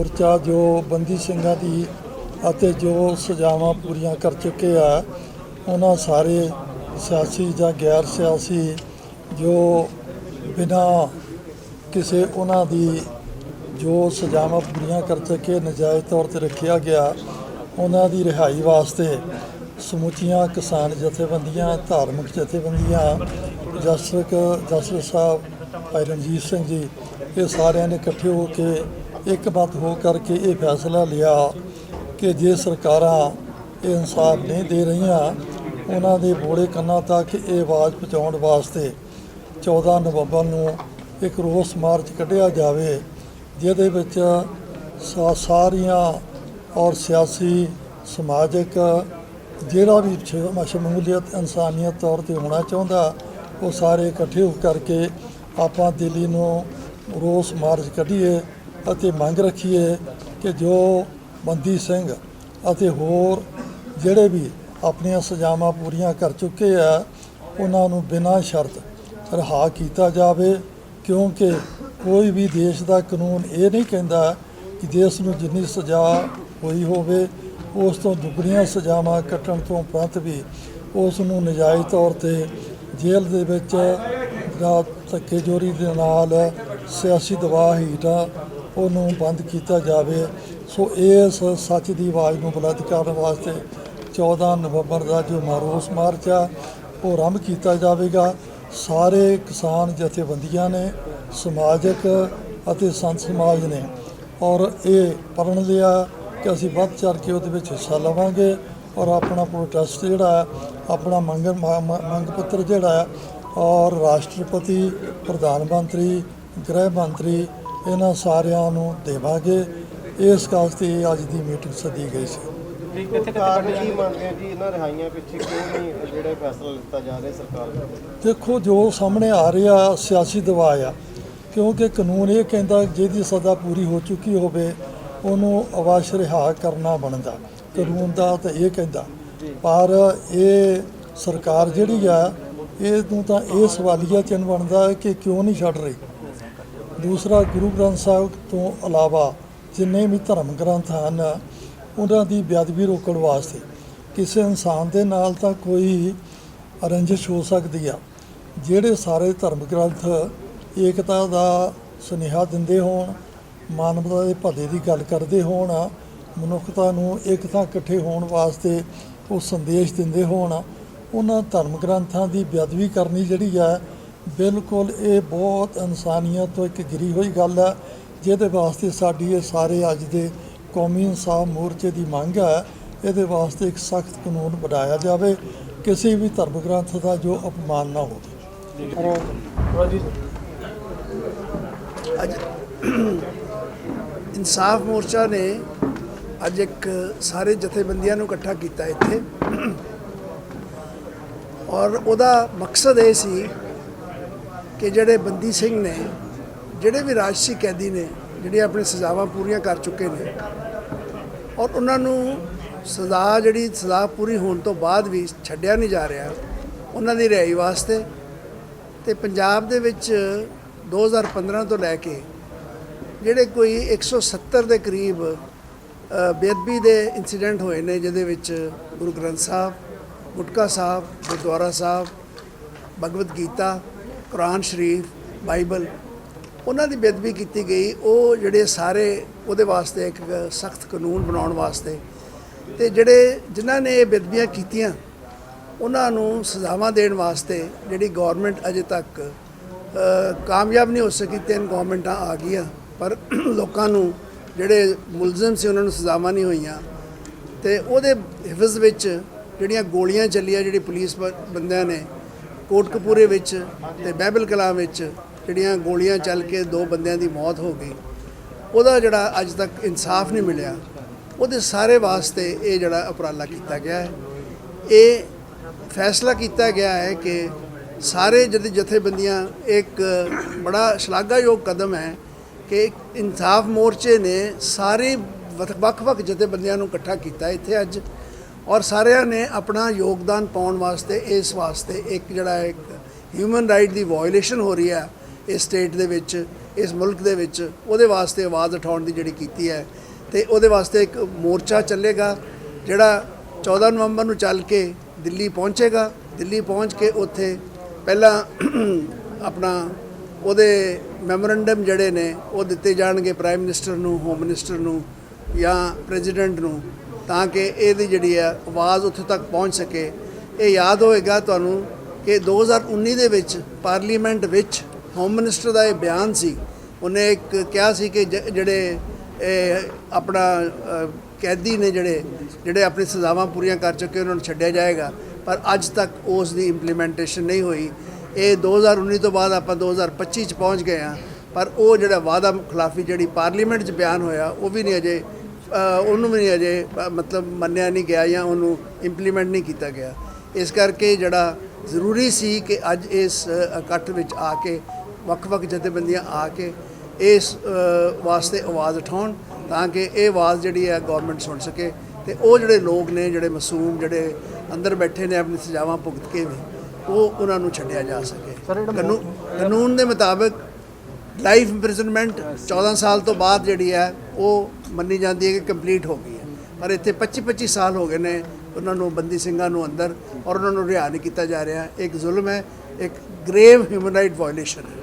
ਮੋਰਚਾ ਜੋ ਬੰਦੀ ਸਿੰਘਾਂ ਦੀ ਅਤੇ ਜੋ ਸਜ਼ਾਵਾਂ ਪੂਰੀਆਂ ਕਰ ਚੁੱਕੇ ਆ, ਉਹਨਾਂ ਸਾਰੇ ਸਿਆਸੀ ਜਾਂ ਗੈਰ ਸਿਆਸੀ ਜੋ ਬਿਨਾਂ ਕਿਸੇ ਉਹਨਾਂ ਦੀ ਜੋ ਸਜ਼ਾਵਾਂ ਪੂਰੀਆਂ ਕਰ ਚੁੱਕੇ, ਨਜਾਇਜ਼ ਤੌਰ ਤੇ ਰੱਖਿਆ ਗਿਆ, ਉਹਨਾਂ ਦੀ ਰਿਹਾਈ ਵਾਸਤੇ ਸਮੁੱਚੀਆਂ ਕਿਸਾਨ ਜਥੇਬੰਦੀਆਂ, ਧਾਰਮਿਕ ਜਥੇਬੰਦੀਆਂ ਜਸਟਿਸ ਜਸਟਿਸ ਸਾਹਿਬ ਭਾਈ ਰਣਜੀਤ ਸਿੰਘ ਜੀ, ਇਹ ਸਾਰਿਆਂ ਨੇ ਇਕੱਠੇ ਹੋ ਕੇ ਇੱਕ ਮਤ ਹੋ ਕਰਕੇ ਇਹ ਫੈਸਲਾ ਲਿਆ ਕਿ ਜੇ ਸਰਕਾਰਾਂ ਇਹ ਇਨਸਾਫ ਨਹੀਂ ਦੇ ਰਹੀਆਂ, ਉਹਨਾਂ ਦੇ ਬੋੜੇ ਕੰਨਾਂ ਤੱਕ ਇਹ ਆਵਾਜ਼ ਪਹੁੰਚਾਉਣ ਵਾਸਤੇ 14 ਨਵੰਬਰ ਨੂੰ ਇੱਕ ਰੋਸ ਮਾਰਚ ਕੱਢਿਆ ਜਾਵੇ, ਜਿਹਦੇ ਵਿੱਚ ਸਾ- ਸਾਰੀਆਂ ਔਰ ਸਿਆਸੀ, ਸਮਾਜਿਕ ਜਿਹੜਾ ਵੀ ਸ਼ਮੂਲੀਅਤ ਇਨਸਾਨੀਅਤ ਤੌਰ ਤੇ ਹੋਣਾ ਚਾਹੁੰਦਾ, ਉਹ ਸਾਰੇ ਇਕੱਠੇ ਹੋ ਕਰਕੇ ਆਪਾਂ ਦਿੱਲੀ ਨੂੰ ਰੋਸ ਮਾਰਚ ਕੱਢੀਏ। ਅਤੇ ਮੰਗ ਰੱਖੀਏ ਕਿ ਜੋ ਬੰਦੀ ਸਿੰਘ ਅਤੇ ਹੋਰ ਜਿਹੜੇ ਵੀ ਆਪਣੀਆਂ ਸਜ਼ਾਵਾਂ ਪੂਰੀਆਂ ਕਰ ਚੁੱਕੇ ਆ, ਉਹਨਾਂ ਨੂੰ ਬਿਨਾਂ ਸ਼ਰਤ ਰਿਹਾ ਕੀਤਾ ਜਾਵੇ, ਕਿਉਂਕਿ ਕੋਈ ਵੀ ਦੇਸ਼ ਦਾ ਕਾਨੂੰਨ ਇਹ ਨਹੀਂ ਕਹਿੰਦਾ ਕਿ ਦੇਸ਼ ਨੂੰ ਜਿੰਨੀ ਸਜ਼ਾ ਹੋਈ ਹੋਵੇ, ਉਸ ਤੋਂ ਦੁੱਗਣੀਆਂ ਸਜ਼ਾਵਾਂ ਕੱਟਣ ਤੋਂ ਉਪਰੰਤ ਵੀ ਉਸ ਨੂੰ ਨਜਾਇਜ਼ ਤੌਰ ਤੇ ਜੇਲ੍ਹ ਦੇ ਵਿੱਚ ਜਾਂ ਧੱਕੇਜੋਰੀ ਦੇ ਨਾਲ ਸਿਆਸੀ ਦਬਾਅ ਹੇਠ ਉਹਨੂੰ ਬੰਦ ਕੀਤਾ ਜਾਵੇ। ਸੋ ਇਸ ਸੱਚ ਦੀ ਆਵਾਜ਼ ਨੂੰ ਬੁਲੰਦ ਕਰਨ ਵਾਸਤੇ 14 ਨਵੰਬਰ ਦਾ ਜੋ ਮਾਰੋਸ ਮਾਰਚ ਆ, ਉਹ ਆਰੰਭ ਕੀਤਾ ਜਾਵੇਗਾ। ਸਾਰੇ ਕਿਸਾਨ ਜਥੇਬੰਦੀਆਂ ਨੇ, ਸਮਾਜਿਕ ਅਤੇ ਸੰਤ ਸਮਾਜ ਨੇ, ਔਰ ਇਹ ਪੜਨ ਲਿਆ ਕਿ ਅਸੀਂ ਵੱਧ ਚੜ ਕੇ ਉਹਦੇ ਵਿੱਚ ਹਿੱਸਾ ਲਵਾਂਗੇ ਔਰ ਆਪਣਾ ਪ੍ਰੋਟੈਸਟ ਜਿਹੜਾ ਆਪਣਾ ਮੰਗ ਮ- ਮੰਗ ਪੱਤਰ ਜਿਹੜਾ ਔਰ ਰਾਸ਼ਟਰਪਤੀ, ਪ੍ਰਧਾਨ ਮੰਤਰੀ, ਗ੍ਰਹਿ ਮੰਤਰੀ ਇਹਨਾਂ ਸਾਰਿਆਂ ਨੂੰ ਦੇਵਾਂਗੇ। ਇਸ ਵਾਸਤੇ ਅੱਜ ਦੀ ਮੀਟਿੰਗ ਸੱਦੀ ਗਈ ਸੀ। ਕਾਰਨ ਕੀ ਮੰਨਦੇ ਆ ਜੀ? ਇਹਨਾਂ ਰਿਹਾਈਆਂ ਪਿੱਛੇ ਕਿਉਂ ਨਹੀਂ ਜਿਹੜਾ ਫੈਸਲਾ ਲਿੱਤਾ ਜਾ ਰਿਹਾ ਸਰਕਾਰ ਦਾ? ਦੇਖੋ ਜੋ ਸਾਹਮਣੇ ਆ ਰਿਹਾ ਸਿਆਸੀ ਦਬਾਅ ਆ। ਕਿਉਂਕਿ ਕਾਨੂੰਨ ਇਹ ਕਹਿੰਦਾ ਜਿਹਦੀ ਸਜ਼ਾ ਪੂਰੀ ਹੋ ਚੁੱਕੀ ਹੋਵੇ ਉਹਨੂੰ ਅਵਾਸ਼ ਰਿਹਾ ਕਰਨਾ ਬਣਦਾ। ਕਾਨੂੰਨ ਦਾ ਤਾਂ ਇਹ ਕਹਿੰਦਾ। ਪਰ ਇਹ ਸਰਕਾਰ ਜਿਹੜੀ ਆ ਇਹ ਨੂੰ ਤਾਂ ਇਹ ਸਵਾਲੀਆ ਚਿੰਨ੍ਹ ਬਣਦਾ ਕਿ ਕਿਉਂ ਨਹੀਂ ਛੱਡ ਰਹੀ? ਦੂਸਰਾ ਗੁਰੂ ਗ੍ਰੰਥ ਸਾਹਿਬ ਤੋਂ ਇਲਾਵਾ ਜਿੰਨੇ ਵੀ ਧਰਮ ਗ੍ਰੰਥ ਹਨ, ਉਹਨਾਂ ਦੀ ਬੇਅਦਬੀ ਰੋਕਣ ਵਾਸਤੇ ਕਿਸੇ ਇਨਸਾਨ ਦੇ ਨਾਲ ਤਾਂ ਕੋਈ ਰੰਜਿਸ਼ ਹੋ ਸਕਦੀ ਆ। ਜਿਹੜੇ ਸਾਰੇ ਧਰਮ ਗ੍ਰੰਥ ਏਕਤਾ ਦਾ ਸੁਨੇਹਾ ਦਿੰਦੇ ਹੋਣ, ਮਾਨਵਤਾ ਦੇ ਭਲੇ ਦੀ ਗੱਲ ਕਰਦੇ ਹੋਣ, ਮਨੁੱਖਤਾ ਨੂੰ ਇੱਕ ਇਕੱਠੇ ਹੋਣ ਵਾਸਤੇ ਉਹ ਸੰਦੇਸ਼ ਦਿੰਦੇ ਹੋਣ, ਉਹਨਾਂ ਧਰਮ ਗ੍ਰੰਥਾਂ ਦੀ ਬੇਅਦਬੀ ਕਰਨੀ ਜਿਹੜੀ ਆ ਬਿਲਕੁਲ, ਇਹ ਬਹੁਤ ਇਨਸਾਨੀਅਤ ਤੋਂ ਇੱਕ ਗਿਰੀ ਹੋਈ ਗੱਲ ਹੈ, ਜਿਹਦੇ ਵਾਸਤੇ ਸਾਡੀ ਇਹ ਸਾਰੇ ਅੱਜ ਦੇ ਕੌਮੀ ਇਨਸਾਫ ਮੋਰਚੇ ਦੀ ਮੰਗ ਹੈ, ਇਹਦੇ ਵਾਸਤੇ ਇੱਕ ਸਖਤ ਕਾਨੂੰਨ ਬਣਾਇਆ ਜਾਵੇ, ਕਿਸੇ ਵੀ ਧਰਮ ਗ੍ਰੰਥ ਦਾ ਜੋ ਅਪਮਾਨ ਨਾ ਹੋਵੇ। ਅੱਜ ਇਨਸਾਫ ਮੋਰਚਾ ਨੇ ਅੱਜ ਇੱਕ ਸਾਰੇ ਜਥੇਬੰਦੀਆਂ ਨੂੰ ਇਕੱਠਾ ਕੀਤਾ ਇੱਥੇ। ਔਰ ਉਹਦਾ ਮਕਸਦ ਇਹ ਸੀ ਕਿ ਜਿਹੜੇ ਬੰਦੀ ਸਿੰਘ ਨੇ, ਜਿਹੜੇ ਵੀ ਰਾਜਸੀ ਕੈਦੀ ਨੇ ਜਿਹੜੇ ਆਪਣੀ ਸਜ਼ਾਵਾਂ ਪੂਰੀਆਂ ਕਰ ਚੁੱਕੇ ਨੇ, ਔਰ ਉਹਨਾਂ ਨੂੰ ਸਜ਼ਾ ਜਿਹੜੀ ਸਜ਼ਾ ਪੂਰੀ ਹੋਣ ਤੋਂ ਬਾਅਦ ਵੀ ਛੱਡਿਆ ਨਹੀਂ ਜਾ ਰਿਹਾ, ਉਹਨਾਂ ਦੀ ਰਿਹਾਈ ਵਾਸਤੇ। ਤੇ ਪੰਜਾਬ ਦੇ ਵਿੱਚ 2015 ਤੋਂ ਲੈ ਕੇ ਜਿਹੜੇ ਕੋਈ 170 ਦੇ ਕਰੀਬ ਬੇਅਦਬੀ ਦੇ ਇਨਸੀਡੈਂਟ ਹੋਏ ਨੇ, ਜਿਹਦੇ ਵਿੱਚ ਗੁਰੂ ਗ੍ਰੰਥ ਸਾਹਿਬ, ਗੁਟਕਾ ਸਾਹਿਬ, ਗੁਰਦੁਆਰਾ ਸਾਹਿਬ, ਭਗਵਦ ਗੀਤਾ ਕੁਰਾਨ ਸ਼ਰੀਫ, ਬਾਈਬਲ, ਉਹਨਾਂ ਦੀ ਬੇਅਦਬੀ ਕੀਤੀ ਗਈ। ਉਹ ਜਿਹੜੇ ਸਾਰੇ, ਉਹਦੇ ਵਾਸਤੇ ਇੱਕ ਸਖਤ ਕਾਨੂੰਨ ਬਣਾਉਣ ਵਾਸਤੇ ਤੇ ਜਿਹੜੇ, ਜਿਨ੍ਹਾਂ ਨੇ ਇਹ ਬੇਅਦਬੀਆਂ ਕੀਤੀਆਂ, ਉਹਨਾਂ ਨੂੰ ਸਜ਼ਾਵਾਂ ਦੇਣ ਵਾਸਤੇ ਜਿਹੜੀ ਗਵਰਨਮੈਂਟ ਅਜੇ ਤੱਕ ਕਾਮਯਾਬ ਨਹੀਂ ਹੋ ਸਕੀ, ਤਿੰਨ ਗਵਰਨਮੈਂਟਾਂ ਆ ਗਈਆਂ। ਪਰ ਲੋਕਾਂ ਨੂੰ ਜਿਹੜੇ ਮੁਲਜ਼ਮ ਸੀ, ਉਹਨਾਂ ਨੂੰ ਸਜ਼ਾਵਾਂ ਨਹੀਂ ਹੋਈਆਂ। ਤੇ ਉਹਦੇ ਹਿਫਜ਼ ਵਿੱਚ ਜਿਹੜੀਆਂ ਗੋਲੀਆਂ ਚੱਲੀਆਂ, ਜਿਹੜੀ ਪੁਲਿਸ ਬ- ਬੰਦਿਆਂ ਨੇ ਕੋਟਕਪੂਰੇ ਵਿੱਚ ਤੇ ਬਹਿਬਲ ਕਲਾਂ ਵਿੱਚ ਜਿਹੜੀਆਂ ਗੋਲੀਆਂ ਚੱਲ ਕੇ ਦੋ ਬੰਦਿਆਂ ਦੀ ਮੌਤ ਹੋ ਗਈ, ਉਹਦਾ ਜਿਹੜਾ ਅੱਜ ਤੱਕ ਇਨਸਾਫ ਨਹੀਂ ਮਿਲਿਆ, ਉਹਦੇ ਸਾਰੇ ਵਾਸਤੇ ਇਹ ਜਿਹੜਾ ਉਪਰਾਲਾ ਕੀਤਾ ਗਿਆ ਹੈ। ਇਹ ਫੈਸਲਾ ਕੀਤਾ ਗਿਆ ਹੈ ਕਿ ਸਾਰੇ ਜਦ ਜਥੇਬੰਦੀਆਂ ਇੱਕ ਬੜਾ ਸ਼ਲਾਘਾਯੋਗ ਕਦਮ ਹੈ ਕਿ ਇਨਸਾਫ ਮੋਰਚੇ ਨੇ ਸਾਰੇ ਵੱਖ-ਵੱਖ ਜਥੇਬੰਦੀਆਂ ਨੂੰ ਇਕੱਠਾ ਕੀਤਾ। ਇੱਥੇ ਅੱਜ ਔਰ ਸਾਰਿਆਂ ਨੇ ਆਪਣਾ ਯੋਗਦਾਨ ਪਾਉਣ ਵਾਸਤੇ, ਇਸ ਵਾਸਤੇ ਇੱਕ ਜਿਹੜਾ ਇੱਕ ਹਿਊਮਨ ਰਾਈਟ ਦੀ ਵਾਇਓਲੇਸ਼ਨ ਹੋ ਰਹੀ ਹੈ ਇਸ ਸਟੇਟ ਦੇ ਵਿੱਚ, ਇਸ ਮੁਲਕ ਦੇ ਵਿੱਚ, ਉਹਦੇ ਵਾਸਤੇ ਆਵਾਜ਼ ਉਠਾਉਣ ਦੀ ਜਿਹੜੀ ਕੀਤੀ ਹੈ। ਤੇ ਉਹਦੇ ਵਾਸਤੇ ਇੱਕ ਮੋਰਚਾ ਚੱਲੇਗਾ, ਜਿਹੜਾ 14 ਨਵੰਬਰ ਨੂੰ ਚੱਲ ਕੇ ਦਿੱਲੀ ਪਹੁੰਚੇਗਾ। ਦਿੱਲੀ ਪਹੁੰਚ ਕੇ ਉੱਥੇ ਪਹਿਲਾਂ ਆਪਣਾ ਉਹਦੇ ਮੈਮੋਰੈਂਡਮ ਜਿਹੜੇ ਨੇ, ਉਹ ਦਿੱਤੇ ਜਾਣਗੇ ਪ੍ਰਾਈਮ ਮਿਨਿਸਟਰ ਨੂੰ ਹੋਮ ਮਿਨਿਸਟਰ ਨੂੰ ਜਾਂ ਪ੍ਰੈਜ਼ੀਡੈਂਟ ਨੂੰ। ਤਾਂ ਕਿ ਇਹਦੀ ਜਿਹੜੀ ਹੈ ਆਵਾਜ਼ ਉੱਥੇ ਤੱਕ ਪਹੁੰਚ ਸਕੇ। ਇਹ ਯਾਦ ਹੋਏਗਾ ਤੁਹਾਨੂੰ ਕਿ 2019 ਦੇ ਵਿੱਚ ਪਾਰਲੀਮੈਂਟ ਵਿੱਚ ਹੋਮ ਮਿਨਿਸਟਰ ਦਾ ਇਹ ਬਿਆਨ ਸੀ। ਉਹਨੇ ਇੱਕ ਕਿਹਾ ਸੀ ਕਿ ਜਿਹੜੇ ਇਹ ਆਪਣਾ ਕੈਦੀ ਨੇ ਜਿਹੜੇ ਜਿਹੜੇ ਆਪਣੀ ਸਜ਼ਾਵਾਂ ਪੂਰੀਆਂ ਕਰ ਚੁੱਕੇ ਉਹਨਾਂ ਨੂੰ ਛੱਡਿਆ ਜਾਏਗਾ। ਪਰ ਅੱਜ ਤੱਕ ਉਸ ਦੀ ਇੰਪਲੀਮੈਂਟੇਸ਼ਨ ਨਹੀਂ ਹੋਈ। ਇਹ 2019 ਤੋਂ ਬਾਅਦ ਆਪਾਂ 2025 ਚ ਪਹੁੰਚ ਗਏ ਆ ਪਰ ਉਹ ਜਿਹੜਾ ਵਾਅਦਾ ਖਿਲਾਫੀ ਜਿਹੜੀ ਪਾਰਲੀਮੈਂਟ 'ਚ ਬਿਆਨ ਹੋਇਆ, ਉਹ ਵੀ ਨਹੀਂ ਅਜੇ ਉਹਨੂੰ ਵੀ ਅਜੇ ਮਤਲਬ ਮੰਨਿਆ ਨਹੀਂ ਗਿਆ ਜਾਂ ਉਹਨੂੰ ਇੰਪਲੀਮੈਂਟ ਨਹੀਂ ਕੀਤਾ ਗਿਆ। ਇਸ ਕਰਕੇ ਜਿਹੜਾ ਜ਼ਰੂਰੀ ਸੀ ਕਿ ਅੱਜ ਇਸ ਇਕੱਠ ਵਿੱਚ ਆ ਕੇ ਵੱਖ-ਵੱਖ ਜਥੇਬੰਦੀਆਂ ਆ ਕੇ ਇਸ ਵਾਸਤੇ ਆਵਾਜ਼ ਉਠਾਉਣ ਤਾਂ ਕਿ ਇਹ ਆਵਾਜ਼ ਜਿਹੜੀ ਹੈ ਗਵਰਨਮੈਂਟ ਸੁਣ ਸਕੇ ਤੇ ਉਹ ਜਿਹੜੇ ਲੋਕ ਨੇ ਜਿਹੜੇ ਮਾਸੂਮ ਜਿਹੜੇ ਅੰਦਰ ਬੈਠੇ ਨੇ ਆਪਣੀ ਸਜ਼ਾਵਾਂ ਭੁਗਤ ਕੇ ਵੀ ਉਹ ਉਹਨਾਂ ਨੂੰ ਛੱਡਿਆ ਜਾ ਸਕੇ। ਕਾਨੂ- ਕਾਨੂੰਨ ਦੇ ਮੁਤਾਬਕ ਲਾਈਫ ਇੰਪ੍ਰਿਜ਼ਨਮੈਂਟ 14 ਸਾਲ ਤੋਂ ਬਾਅਦ ਜਿਹੜੀ ਹੈ ਉਹ ਮੰਨੀ ਜਾਂਦੀ ਹੈ ਕਿ ਕੰਪਲੀਟ ਹੋ ਗਈ ਹੈ। ਪਰ ਇੱਥੇ 25 25 ਸਾਲ ਹੋ ਗਏ ਨੇ ਉਹਨਾਂ ਨੂੰ ਬੰਦੀ ਸਿੰਘਾਂ ਨੂੰ ਅੰਦਰ ਔਰ ਉਹਨਾਂ ਨੂੰ ਰਿਹਾ ਨਹੀਂ ਕੀਤਾ ਜਾ ਰਿਹਾ। ਇੱਕ ਜ਼ੁਲਮ ਹੈ ਇੱਕ ਗ੍ਰੇਵ ਹਿਊਮਨ ਰਾਈਟ ਵਾਇਓਲੇਸ਼ਨ ਹੈ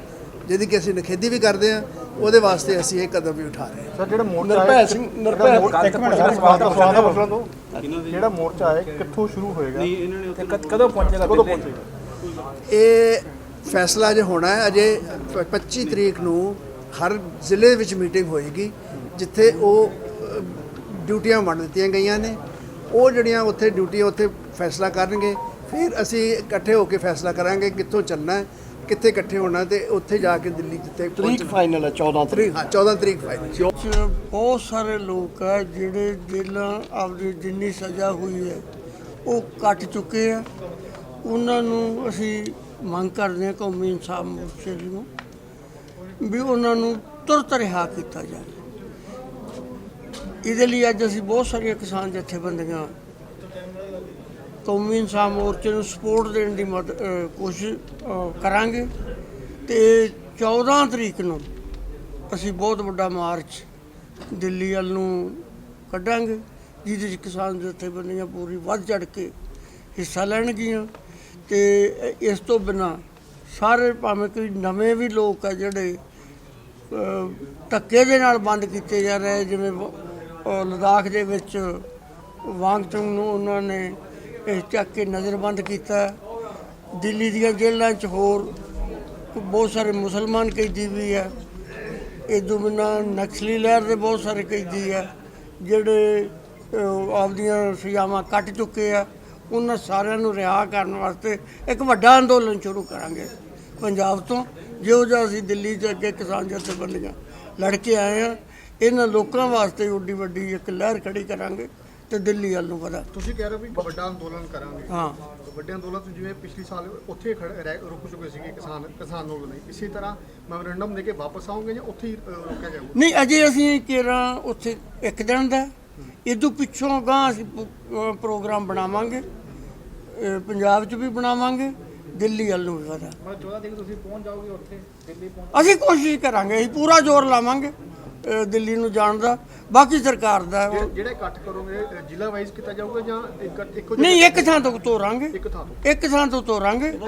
ਜਿਹਦੀ ਕਿ ਅਸੀਂ ਨਿਖੇਧੀ ਵੀ ਕਰਦੇ ਹਾਂ ਉਹਦੇ ਵਾਸਤੇ ਅਸੀਂ ਇਹ ਕਦਮ ਵੀ ਉਠਾ ਰਹੇ ਹਾਂ। ਸਰ ਜਿਹੜਾ ਮੋਰਚਾ ਹੈ ਸਿੰਘ ਨਿਰਭੈ ਇੱਕ ਮਿੰਟ ਸਰ ਸਵਾਲ ਦਾ ਸਵਾਲ ਦਾ। ਮਸਲਾ ਤੋਂ ਜਿਹੜਾ ਮੋਰਚਾ ਹੈ ਕਿੱਥੋਂ ਸ਼ੁਰੂ ਹੋਏਗਾ? ਕਦੋਂ ਪਹੁੰਚੇਗਾ ਕਦੋਂ? ਪਹੁੰਚੇਗਾ? ਇਹ ਫੈਸਲਾ ਜੇ ਹੋਣਾ ਹੈ ਅਜੇ 25 ਤਰੀਕ ਨੂੰ ਹਰ ਜ਼ਿਲ੍ਹੇ ਵਿੱਚ ਮੀਟਿੰਗ ਹੋਏਗੀ ਜਿੱਥੇ ਉਹ ਡਿਊਟੀਆਂ ਵੰਡ ਦਿੱਤੀਆਂ ਗਈਆਂ ਨੇ। ਉਹ ਜਿਹੜੀਆਂ ਉੱਥੇ ਡਿਊਟੀਆਂ ਉੱਥੇ ਫੈਸਲਾ ਕਰਨਗੇ ਫਿਰ ਅਸੀਂ ਇਕੱਠੇ ਹੋ ਕੇ ਫੈਸਲਾ ਕਰਾਂਗੇ ਕਿੱਥੋਂ ਚੱਲਣਾ ਹੈ ਕਿੱਥੇ ਇਕੱਠੇ ਹੋਣਾ ਤੇ ਉੱਥੇ ਜਾ ਕੇ ਦਿੱਲੀ ਜਿੱਥੇ ਤਰੀਕ ਫਾਈਨਲ ਹੈ 14 ਤਰੀਕ। ਹਾਂ 14 ਤਰੀਕ ਫਾਈਨਲ ਚ ਬਹੁਤ ਸਾਰੇ ਲੋਕ ਹੈ ਜਿਹੜੇ ਜੇਲਾਂ ਆਪਦੀ ਜਿੰਨੀ ਸਜ਼ਾ ਹੋਈ ਹੈ ਉਹ ਕੱਟ ਚੁੱਕੇ ਆ। ਉਹਨਾਂ ਨੂੰ ਅਸੀਂ ਮੰਗ ਕਰਦੇ ਹਾਂ ਕੌਮੀ ਇਨਸਾਫ ਮੋਰਚੇ ਨੂੰ ਵੀ ਉਹਨਾਂ ਨੂੰ ਤੁਰਤ ਰਿਹਾ ਕੀਤਾ ਜਾਵੇ। ਇਹਦੇ ਲਈ ਅੱਜ ਅਸੀਂ ਬਹੁਤ ਸਾਰੀਆਂ ਕਿਸਾਨ ਜਥੇਬੰਦੀਆਂ ਕੌਮੀ ਇਨਸਾਫ ਮੋਰਚੇ ਨੂੰ ਸਪੋਰਟ ਦੇਣ ਦੀ ਮਦ ਕੋਸ਼ਿਸ਼ ਕਰਾਂਗੇ ਤੇ 14 ਤਰੀਕ ਨੂੰ ਅਸੀਂ ਬਹੁਤ ਵੱਡਾ ਮਾਰਚ ਦਿੱਲੀ ਵੱਲ ਨੂੰ ਕੱਢਾਂਗੇ, ਜਿਹਦੇ 'ਚ ਕਿਸਾਨ ਜਥੇਬੰਦੀਆਂ ਪੂਰੀ ਵੱਧ ਚੜ ਕੇ ਹਿੱਸਾ ਲੈਣਗੀਆਂ। ਤੇ ਇਸ ਤੋਂ ਬਿਨਾ ਸਾਰੇ ਭਾਵੇਂ ਕੋਈ ਨਵੇਂ ਵੀ ਲੋਕ ਆ ਜਿਹੜੇ ਧੱਕੇ ਦੇ ਨਾਲ ਬੰਦ ਕੀਤੇ ਜਾ ਰਹੇ ਜਿਵੇਂ ਲਦਾਖ ਦੇ ਵਿੱਚ ਵਾਂਗਚੁੰਗ ਨੂੰ ਉਹਨਾਂ ਨੇ ਇਹ ਚੱਕ ਕੇ ਨਜ਼ਰਬੰਦ ਕੀਤਾ। ਦਿੱਲੀ ਦੀਆਂ ਜੇਲ੍ਹਾਂ 'ਚ ਹੋਰ ਬਹੁਤ ਸਾਰੇ ਮੁਸਲਮਾਨ ਕੈਦੀ ਵੀ ਆ। ਇਹ ਤੋਂ ਬਿਨਾਂ ਨਕਸਲੀ ਲਹਿਰ ਦੇ ਬਹੁਤ ਸਾਰੇ ਕੈਦੀ ਆ, ਜਿਹੜੇ ਆਪਦੀਆਂ ਸਜ਼ਾਵਾਂ ਕੱਟ ਚੁੱਕੇ ਆ। ਉਹਨਾਂ ਸਾਰਿਆਂ ਨੂੰ ਰਿਹਾ ਕਰਨ ਵਾਸਤੇ ਇੱਕ ਵੱਡਾ ਅੰਦੋਲਨ ਸ਼ੁਰੂ ਕਰਾਂਗੇ ਪੰਜਾਬ ਤੋਂ। ਜਿਹੋ ਜਿਹਾ ਅਸੀਂ ਦਿੱਲੀ 'ਚ ਅੱਗੇ ਕਿਸਾਨ ਜਥੇਬੰਦੀਆਂ ਲੜ ਕੇ ਆਏ ਆ ਇਹਨਾਂ ਲੋਕਾਂ ਵਾਸਤੇ ਓਡੀ ਵੱਡੀ ਇੱਕ ਲਹਿਰ ਖੜੀ ਕਰਾਂਗੇ ਤੇ ਦਿੱਲੀ ਵੱਲ ਨੂੰ ਵਧਾ। ਤੁਸੀਂ ਕਹਿ ਰਹੇ ਹੋ ਵੀ ਵੱਡਾ ਅੰਦੋਲਨ ਕਰਾਂਗੇ। ਹਾਂ। ਵੱਡੇ ਅੰਦੋਲਨ ਤੋਂ ਜਿਵੇਂ ਪਿਛਲੇ ਸਾਲ ਉੱਥੇ ਰੁਕ ਚੁੱਕੇ ਸੀਗੇ ਕਿਸਾਨ ਕਿਸਾਨ ਅੰਦੋਲਨ ਇਸੇ ਤਰ੍ਹਾਂ ਮੈਮੋਰੰਡਮ ਦੇ ਕੇ ਵਾਪਸ ਆਉਂਗੇ ਜਾਂ ਉੱਥੇ ਹੀ ਰੋਕਿਆ ਜਾਊਗਾ? ਨਹੀਂ ਅਜੇ ਅਸੀਂ ਕਿਰਾਂ ਉੱਥੇ ਇੱਕ ਦਿਨ ਦਾ ਇਦੋਂ ਪਿੱਛੋਂ ਗਾਂ ਅਸੀਂ ਪ- ਅਹ ਪ੍ਰੋਗਰਾਮ ਬਣਾਵਾਂਗੇ। ਅਹ ਪੰਜਾਬ 'ਚ ਵੀ ਬਣਾਵਾਂਗੇ ਦਿੱਲੀ ਵੱਲ ਨੂੰ ਵੀ ਵਧਾ। ਮਤਲਬ 14 ਤਰੀਕ ਤੁਸੀਂ ਪਹੁੰਚ ਜਾਓਗੇ ਉੱਥੇ ਦਿੱਲੀ ਪਹੁੰਚ ਅਸੀਂ ਕੋਸ਼ਿਸ਼ ਕਰਾਂਗੇ ਅਸੀਂ ਪੂਰਾ ਜ਼ੋਰ ਲਾਵਾਂਗੇ ਅਹ ਦਿੱਲੀ ਨੂੰ ਜਾਣ ਦਾ। ਬਾਕੀ ਸਰਕਾਰ ਦਾ। ਜਿਹੜੇ- ਇਕੱਠ ਕਰੋਗੇ ਜ਼ਿਲ੍ਹਾ ਵਾਈਜ਼ ਕੀਤਾ ਜਾਊਗਾ ਜਾਂ ਇੱਕ ਇੱਕੋ ਨਹੀਂ ਇੱਕ ਥਾਂ ਤੋਂ ਤੋਰਾਂਗੇ। ਇੱਕ ਥਾਂ ਤੋਂ। ਇੱਕ ਥਾਂ ਤੋਂ ਤੋਰਾਂਗੇ।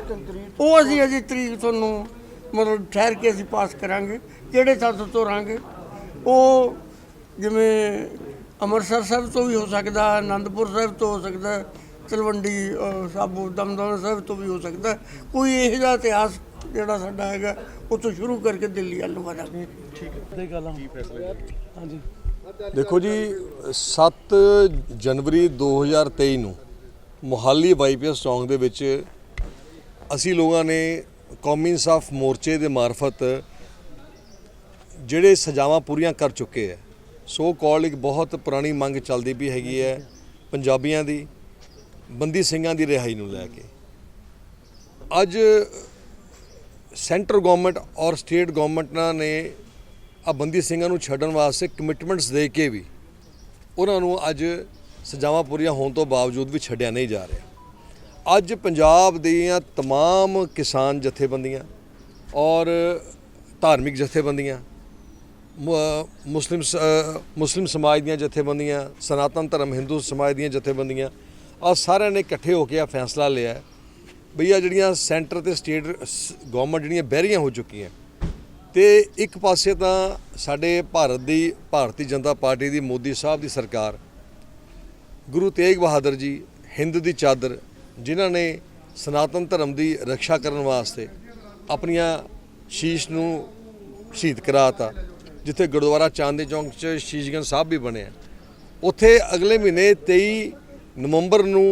ਉਹ ਅਸੀਂ ਅਜੇ ਤਰੀਕ ਤੁਹਾਨੂੰ ਮਤਲਬ ਠਹਿਰ ਕੇ ਅਸੀਂ ਪਾਸ ਕਰਾਂਗੇ। ਕਿਹੜੇ ਥਾਂ ਤੋਂ ਤੋਰਾਂਗੇ? ਉਹ ਜਿਵੇਂ ਅੰਮ੍ਰਿਤਸਰ ਸਾਹਿਬ ਤੋਂ ਵੀ ਹੋ ਸਕਦਾ ਆਨੰਦਪੁਰ ਸਾਹਿਬ ਤੋਂ ਹੋ ਸਕਦਾ ਤਲਵੰਡੀ ਸਾਬੋ ਦਮਦਮਾ ਸਾਹਿਬ ਤੋਂ ਵੀ ਹੋ ਸਕਦਾ। ਕੋਈ ਇਹੋ ਜਿਹਾ ਇਤਿਹਾਸ ਜਿਹੜਾ ਸਾਡਾ ਹੈਗਾ ਉੱਥੋਂ ਸ਼ੁਰੂ ਕਰਕੇ ਦਿੱਲੀ ਵੱਲ ਨੂੰ ਵਧਾਂਗੇ। ਦੇਖੋ ਜੀ 7 ਜਨਵਰੀ 2023 ਨੂੰ ਮੋਹਾਲੀ ਵਾਈਪੀਐਸ ਚੌਂਕ ਦੇ ਵਿੱਚ ਅਸੀਂ ਲੋਕਾਂ ਨੇ ਕੌਮੀ ਇਨਸਾਫ ਮੋਰਚੇ ਦੇ ਮਾਰਫਤ ਜਿਹੜੇ ਸਜ਼ਾਵਾਂ ਪੂਰੀਆਂ ਕਰ ਚੁੱਕੇ ਹੈ ਸੋ ਕਾਲ ਇੱਕ ਬਹੁਤ ਪੁਰਾਣੀ ਮੰਗ ਚੱਲਦੀ ਵੀ ਹੈਗੀ ਹੈ ਪੰਜਾਬੀਆਂ ਦੀ ਬੰਦੀ ਸਿੰਘਾਂ ਦੀ ਰਿਹਾਈ ਨੂੰ ਲੈ ਕੇ ਅੱਜ ਸੈਂਟਰ ਗਵਰਨਮੈਂਟ ਔਰ ਸਟੇਟ ਗਵਰਨਮੈਂਟਾਂ ਨੇ ਆ ਬੰਦੀ ਸਿੰਘਾਂ ਨੂੰ ਛੱਡਣ ਵਾਸਤੇ ਕਮਿਟਮੈਂਟਸ ਦੇ ਕੇ ਵੀ ਉਹਨਾਂ ਨੂੰ ਅੱਜ ਸਜ਼ਾਵਾਂ ਪੂਰੀਆਂ ਹੋਣ ਤੋਂ ਬਾਵਜੂਦ ਵੀ ਛੱਡਿਆ ਨਹੀਂ ਜਾ ਰਿਹਾ ਅੱਜ ਪੰਜਾਬ ਦੀਆਂ तमाम ਕਿਸਾਨ ਜਥੇਬੰਦੀਆਂ ਔਰ ਧਾਰਮਿਕ ਜਥੇਬੰਦੀਆਂ ਮੁ- ਮੁਸਲਿਮ ਮੁਸਲਿਮ ਸਮਾਜ ਦੀਆਂ ਜਥੇਬੰਦੀਆਂ, ਸਨਾਤਨ ਧਰਮ, ਹਿੰਦੂ ਸਮਾਜ ਦੀਆਂ ਜਥੇਬੰਦੀਆਂ ਆ ਸਾਰਿਆਂ ਨੇ ਇਕੱਠੇ ਹੋ ਕੇ ਆ ਫੈਸਲਾ ਲਿਆ ਬਈ ਆ ਜਿਹੜੀਆਂ ਸੈਂਟਰ ਤੇ ਸਟੇਟ ਗਵਰਨਮੈਂਟ ਜਿਹੜੀਆਂ ਬਹਿਰੀਆਂ ਹੋ ਚੁੱਕੀਆਂ ਤੇ ਇੱਕ ਪਾਸੇ ਤਾਂ ਸਾਡੇ ਭਾਰਤ ਦੀ, ਭਾਰਤੀ ਜਨਤਾ ਪਾਰਟੀ ਦੀ, ਮੋਦੀ ਸਾਹਿਬ ਦੀ ਸਰਕਾਰ, ਗੁਰੂ ਤੇਗ ਬਹਾਦਰ ਜੀ, ਹਿੰਦ ਦੀ ਚਾਦਰ, ਜਿਨ੍ਹਾਂ ਨੇ ਸਨਾਤਨ ਧਰਮ ਦੀ ਰੱਖਿਆ ਕਰਨ ਵਾਸਤੇ ਆਪਣੀਆਂ ਸ਼ੀਸ਼ ਨੂੰ ਸ਼ਹੀਦ ਕਰਾਤਾ ਜਿੱਥੇ ਗੁਰਦੁਆਰਾ ਚਾਂਦੀ ਚੌਂਕ 'ਚ ਸ਼ੀਸ਼ਗੰਜ ਸਾਹਿਬ ਵੀ ਬਣਿਆ ਉੱਥੇ ਅਗਲੇ ਮਹੀਨੇ 23 ਨਵੰਬਰ ਨੂੰ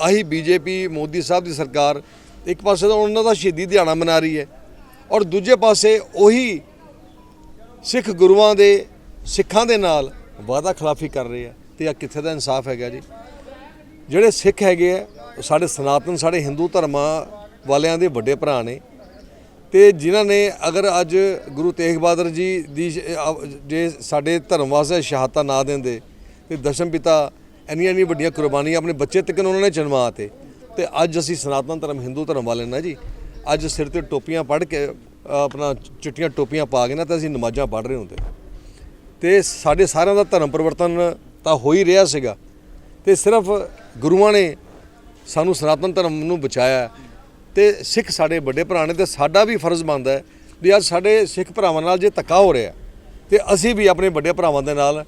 ਆਹੀ ਬੀਜੇਪੀ, ਮੋਦੀ ਸਾਹਿਬ ਦੀ ਸਰਕਾਰ ਇੱਕ ਪਾਸੇ ਤਾਂ ਉਹਨਾਂ ਦਾ ਸ਼ਹੀਦੀ ਦਿਹਾੜਾ ਮਨਾ ਰਹੀ ਹੈ ਔਰ ਦੂਜੇ ਪਾਸੇ ਉਹੀ ਸਿੱਖ ਗੁਰੂਆਂ ਦੇ, ਸਿੱਖਾਂ ਦੇ ਨਾਲ ਵਾਅਦਾ ਖਿਲਾਫੀ ਕਰ ਰਹੇ ਹੈ ਤੇ ਆ ਕਿੱਥੇ ਦਾ ਇਨਸਾਫ ਹੈਗਾ ਜੀ? ਜਿਹੜੇ ਸਿੱਖ ਹੈਗੇ ਆ ਸਾਡੇ ਸਨਾਤਨ, ਸਾਡੇ ਹਿੰਦੂ ਧਰਮਾਂ ਵਾਲਿਆਂ ਦੇ ਵੱਡੇ ਭਰਾ ਨੇ। ਤੇ ਜਿਨ੍ਹਾਂ ਨੇ ਅਗਰ ਅੱਜ ਗੁਰੂ ਤੇਗ ਬਹਾਦਰ ਜੀ ਦੀ ਜੇ ਸਾਡੇ ਧਰਮ ਵਾਸਤੇ ਸ਼ਹਾਦਤਾਂ ਨਾ ਦਿੰਦੇ, ਤੇ ਦਸ਼ਮ ਪਿਤਾ ਇੰਨੀਆਂ ਇੰਨੀਆਂ ਵੱਡੀਆਂ ਕੁਰਬਾਨੀਆਂ ਆਪਣੇ ਬੱਚੇ ਤੱਕ ਉਹਨਾਂ ਨੇ ਜਨਮਾਤੇ ਤੇ। ਅੱਜ ਅਸੀਂ ਸਨਾਤਨ ਧਰਮ, ਹਿੰਦੂ ਧਰਮ ਵਾਲੇ ਨਾ ਜੀ, ਅੱਜ ਸਿਰ ਤੇ ਟੋਪੀਆਂ ਪੜ ਕੇ ਆਪਣਾ ਚਿੱਟੀਆਂ ਟੋਪੀਆਂ ਪਾ ਕੇ ਨਾ ਤਾਂ ਅਸੀਂ ਨਮਾਜ਼ਾਂ ਪੜ ਰਹੇ ਹੁੰਦੇ। ਤੇ ਸਾਡੇ ਸਾਰਿਆਂ ਦਾ ਧਰਮ ਪਰਿਵਰਤਨ ਤਾਂ ਹੋ ਹੀ ਰਿਹਾ ਸੀਗਾ। ਤੇ ਸਿਰਫ ਗੁਰੂਆਂ ਨੇ ਸਾਨੂੰ ਸਨਾਤਨ ਧਰਮ ਨੂੰ ਬਚਾਇਆ। ਤੇ ਸਿੱਖ ਸਾਡੇ ਵੱਡੇ ਭਰਾ ਨੇ ਤੇ ਸਾਡਾ ਵੀ ਫਰਜ਼ ਬਣਦਾ ਹੈ ਵੀ ਅੱਜ ਸਾਡੇ ਸਿੱਖ ਭਰਾਵਾਂ ਨਾਲ ਜੇ ਧੱਕਾ ਹੋ ਰਿਹਾ ਤੇ ਅਸੀਂ ਵੀ ਆਪਣੇ ਵੱਡੇ ਭਰਾਵਾਂ ਦੇ ਨਾਲ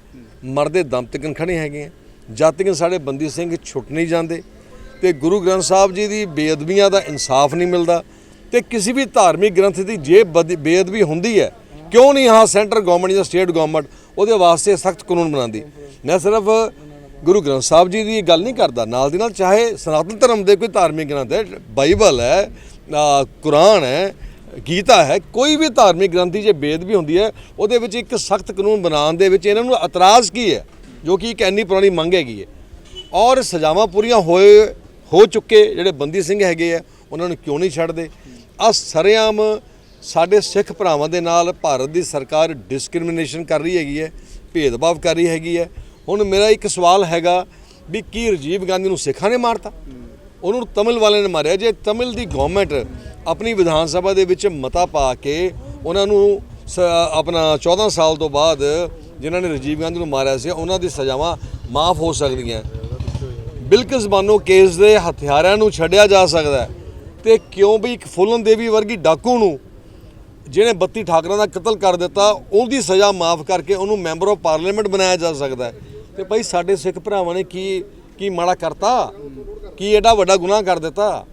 ਮਰਦੇ ਦਮ ਤੱਕ ਖੜੇ ਹੈਗੇ ਆ ਜਦ ਸਾਡੇ ਬੰਦੀ ਸਿੰਘ ਛੁੱਟ ਨਹੀਂ ਜਾਂਦੇ ਤੇ ਗੁਰੂ ਗ੍ਰੰਥ ਸਾਹਿਬ ਜੀ ਦੀ ਬੇਅਦਬੀਆਂ ਦਾ ਇਨਸਾਫ ਨਹੀਂ ਮਿਲਦਾ ਤੇ ਕਿਸੇ ਵੀ ਧਾਰਮਿਕ ਗ੍ਰੰਥ ਦੀ ਜੇ ਬਦ- ਬੇਅਦਬੀ ਹੁੰਦੀ ਹੈ, ਕਿਉਂ ਨਹੀਂ ਹਾਂ ਸੈਂਟਰ ਗਵਰਨਮੈਂਟ ਜਾਂ ਸਟੇਟ ਗਵਰਨਮੈਂਟ ਉਹਦੇ ਵਾਸਤੇ ਸਖਤ ਕਾਨੂੰਨ ਬਣਾਉਂਦੀ? ਮੈਂ ਸਿਰਫ ਗੁਰੂ ਗ੍ਰੰਥ ਸਾਹਿਬ ਜੀ ਦੀ ਗੱਲ ਨਹੀਂ ਕਰਦਾ। ਨਾਲ ਦੀ ਨਾਲ ਚਾਹੇ ਸਨਾਤਨ ਧਰਮ ਦੇ ਕੋਈ ਧਾਰਮਿਕ ਗ੍ਰੰਥ ਹੈ, ਬਾਈਬਲ ਹੈ ਕੁਰਾਨ ਹੈ, ਗੀਤਾ ਹੈ, ਕੋਈ ਵੀ ਧਾਰਮਿਕ ਗ੍ਰੰਥੀ ਜੇ ਬੇਅਦਬੀ ਹੁੰਦੀ ਹੈ, ਉਹਦੇ ਵਿੱਚ ਇੱਕ ਸਖਤ ਕਾਨੂੰਨ ਬਣਾਉਣ ਦੇ ਵਿੱਚ ਇਹਨਾਂ ਨੂੰ ਇਤਰਾਜ਼ ਕੀ ਹੈ, ਜੋ ਕਿ ਇੱਕ ਐਨੀ ਪੁਰਾਣੀ ਮੰਗ ਹੈਗੀ ਹੈ। ਔਰ ਸਜ਼ਾਵਾਂ ਪੂਰੀਆਂ ਹੋਏ, ਹੋ ਚੁੱਕੇ ਜਿਹੜੇ ਬੰਦੀ ਸਿੰਘ ਹੈਗੇ ਆ, ਉਹਨਾਂ ਨੂੰ ਕਿਉਂ ਨਹੀਂ ਛੱਡਦੇ? ਆ ਸਰੇਆਮ ਸਾਡੇ ਸਿੱਖ ਭਰਾਵਾਂ ਦੇ ਨਾਲ ਭਾਰਤ ਦੀ ਸਰਕਾਰ ਡਿਸਕ੍ਰਿਮੀਨੇਸ਼ਨ ਕਰ ਰਹੀ ਹੈਗੀ ਹੈ, ਭੇਦਭਾਵ ਕਰ ਰਹੀ ਹੈਗੀ ਹੈ ਹੁਣ ਮੇਰਾ ਇੱਕ ਸਵਾਲ ਹੈਗਾ ਵੀ ਕੀ ਰਾਜੀਵ ਗਾਂਧੀ ਨੂੰ ਸਿੱਖਾਂ ਨੇ ਮਾਰਤਾ? ਉਹਨੂੰ ਤਮਿਲ ਵਾਲਿਆਂ ਨੇ ਮਾਰਿਆ। ਜੇ ਤਮਿਲ ਦੀ ਗਵਰਨਮੈਂਟ ਆਪਣੀ ਵਿਧਾਨ ਸਭਾ ਦੇ ਵਿੱਚ ਮਤਾ ਪਾ ਕੇ ਉਹਨਾਂ ਨੂੰ ਸ- ਆਪਣਾ 14 ਸਾਲ ਤੋਂ ਬਾਅਦ ਜਿਨ੍ਹਾਂ ਨੇ ਰਾਜੀਵ ਗਾਂਧੀ ਨੂੰ ਮਾਰਿਆ ਸੀ, ਉਹਨਾਂ ਦੀ ਸਜ਼ਾਵਾਂ ਮਾਫ ਹੋ ਸਕਦੀਆਂ। ਬਿਲਕੁਲ ਬਾਨੋ ਕੇਸ ਦੇ ਹਥਿਆਰਾਂ ਨੂੰ ਛੱਡਿਆ ਜਾ ਸਕਦਾ ਹੈ ਤੇ ਕਿਉਂ ਵੀ ਇੱਕ ਫੁੱਲਨ ਦੇਵੀ ਵਰਗੀ ਡਾਕੂ ਨੂੰ ਜਿਹਨੇ 32 ਠਾਕਰਾਂ ਦਾ ਕਤਲ ਕਰ ਦਿੱਤਾ, ਉਹਦੀ ਸਜ਼ਾ ਮਾਫ ਕਰਕੇ ਉਹਨੂੰ ਮੈਂਬਰ ਆਫ ਪਾਰਲੀਮੈਂਟ ਬਣਾਇਆ ਜਾ ਸਕਦਾ ਹੈ। ਤੇ ਭਾਈ ਸਾਡੇ ਸਿੱਖ ਭਰਾਵਾਂ ਨੇ ਕੀ ਕੀ ਮਾੜਾ ਕਰਤਾ? ਕੀ ਐਡਾ ਵੱਡਾ ਗੁਨਾਹ ਕਰ ਦਿੱਤਾ?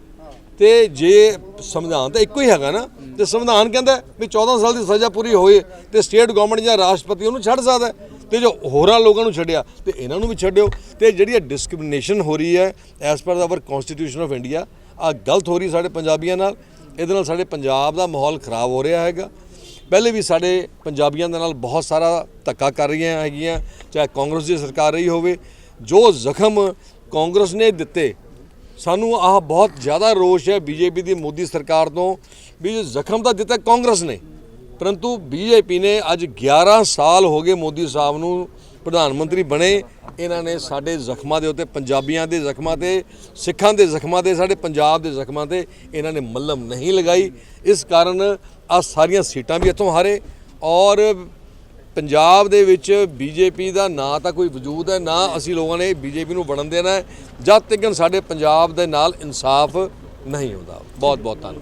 ਤੇ ਜੇ ਸੰਵਿਧਾਨ ਤਾਂ ਇੱਕੋ ਹੀ ਹੈਗਾ ਨਾ, ਤੇ ਸੰਵਿਧਾਨ ਕਹਿੰਦਾ ਵੀ 14 ਸਾਲ ਦੀ ਸਜ਼ਾ ਪੂਰੀ ਹੋਏ ਤੇ ਸਟੇਟ ਗਵਰਨਮੈਂਟ ਜਾਂ ਰਾਸ਼ਟਰਪਤੀ ਉਹਨੂੰ ਛੱਡ ਸਕਦਾ ਹੈ। ਤੇ ਜੋ ਹੋਰਾਂ ਲੋਕਾਂ ਨੂੰ ਛੱਡਿਆ, ਤੇ ਇਹਨਾਂ ਨੂੰ ਵੀ ਛੱਡਿਓ। ਤੇ ਜਿਹੜੀ ਇਹ ਡਿਸਕ੍ਰਿਮੀਨੇਸ਼ਨ ਹੋ ਰਹੀ ਹੈ as per hour constitution of India ਆ ਗਲਤ ਹੋ ਰਹੀ ਸਾਡੇ ਪੰਜਾਬੀਆਂ ਨਾਲ। ਇਹਦੇ ਨਾਲ ਸਾਡੇ ਪੰਜਾਬ ਦਾ ਮਾਹੌਲ ਖਰਾਬ ਹੋ ਰਿਹਾ ਹੈਗਾ। ਪਹਿਲੇ ਵੀ ਸਾਡੇ ਪੰਜਾਬੀਆਂ ਦੇ ਨਾਲ ਬਹੁਤ ਸਾਰਾ ਧੱਕਾ ਕਰ ਰਹੀਆਂ ਹੈਗੀਆਂ, ਚਾਹੇ ਕਾਂਗਰਸ ਦੀ ਸਰਕਾਰ ਰਹੀ ਹੋਵੇ, ਜੋ ਜ਼ਖਮ ਕਾਂਗਰਸ ਨੇ ਦਿੱਤੇ, ਸਾਨੂੰ ਆਹ ਬਹੁਤ ਜ਼ਿਆਦਾ ਰੋਸ਼ ਹੈ ਬੀਜੇਪੀ ਦੀ, ਮੋਦੀ ਸਰਕਾਰ ਤੋਂ, ਵੀ ਜੋ ਜ਼ਖਮ ਤਾਂ ਦਿੱਤਾ ਕਾਂਗਰਸ ਨੇ, ਪਰੰਤੂ ਬੀਜੇਪੀ ਨੇ ਅੱਜ 11 ਸਾਲ ਹੋ ਗਏ ਮੋਦੀ ਸਾਹਿਬ ਨੂੰ ਪ੍ਰਧਾਨ ਮੰਤਰੀ ਬਣੇ ਇਹਨਾਂ ਨੇ ਸਾਡੇ ਜ਼ਖਮਾਂ ਦੇ ਉੱਤੇ, ਪੰਜਾਬੀਆਂ ਦੇ ਜ਼ਖਮਾਂ ਤੇ, ਸਿੱਖਾਂ ਦੇ ਜ਼ਖਮਾਂ ਤੇ, ਸਾਡੇ ਪੰਜਾਬ ਦੇ ਜ਼ਖਮਾਂ ਤੇ ਇਹਨਾਂ ਨੇ ਮੱਲਮ ਨਹੀਂ ਲਗਾਈ। ਇਸ ਕਾਰਨ ਆ ਸਾਰੀਆਂ ਸੀਟਾਂ ਵੀ ਇੱਥੋਂ ਹਾਰੇ ਔਰ ਪੰਜਾਬ ਦੇ ਵਿੱਚ ਬੀਜੇਪੀ ਦਾ ਨਾ ਤਾਂ ਕੋਈ ਵਜੂਦ ਹੈ, ਨਾ ਅਸੀਂ ਲੋਕਾਂ ਨੇ ਬੀਜੇਪੀ ਨੂੰ ਬਣਨ ਦੇਣਾ ਹੈ। ਜਦ ਤੱਕ ਸਾਡੇ ਪੰਜਾਬ ਦੇ ਨਾਲ ਇਨਸਾਫ ਨਹੀਂ ਹੁੰਦਾ। ਬਹੁਤ ਬਹੁਤ ਧੰਨਵਾਦ।